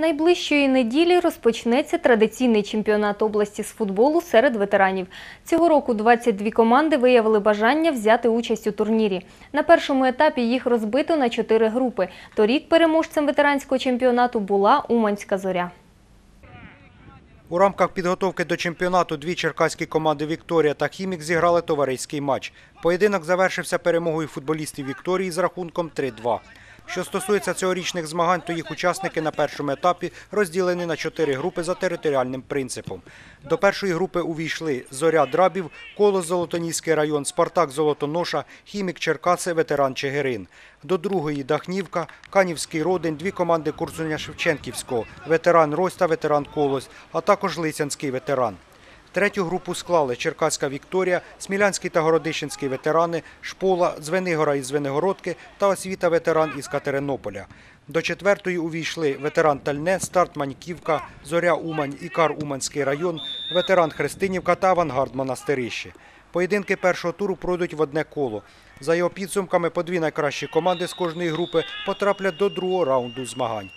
Найближчої неділі розпочнеться традиційний чемпіонат області з футболу серед ветеранів. Цього року 22 команди виявили бажання взяти участь у турнірі. На першому етапі їх розбито на чотири групи. Торік переможцем ветеранського чемпіонату була Уманська зоря. У рамках підготовки до чемпіонату дві черкаські команди Вікторія та Хімік зіграли товариський матч. Поєдинок завершився перемогою футболістів Вікторії з рахунком 3-2. Що стосується цьогорічних змагань, то їх учасники на першому етапі розділені на чотири групи за територіальним принципом. До першої групи увійшли Зоря Драбів, Колос Золотоніський район, Спартак Золотоноша, Хімік Черкаси, ветеран Чигирин. До другої Дахнівка, Канівський Родин, дві команди Курсуня Шевченківського, ветеран Рось та ветеран Колос, а також Лисянський ветеран. Третю групу склали Черкаська Вікторія, Смілянський та Городищенський ветерани, Шпола, Звенигора із Звенигородки та освіта ветеран із Катеринополя. До четвертої увійшли ветеран Тальне, Старт Маньківка, Зоря Умань, Ікар Уманський район, ветеран Христинівка та Авангард Монастирище. Поєдинки першого туру пройдуть в одне коло. За його підсумками, по дві найкращі команди з кожної групи потраплять до другого раунду змагань.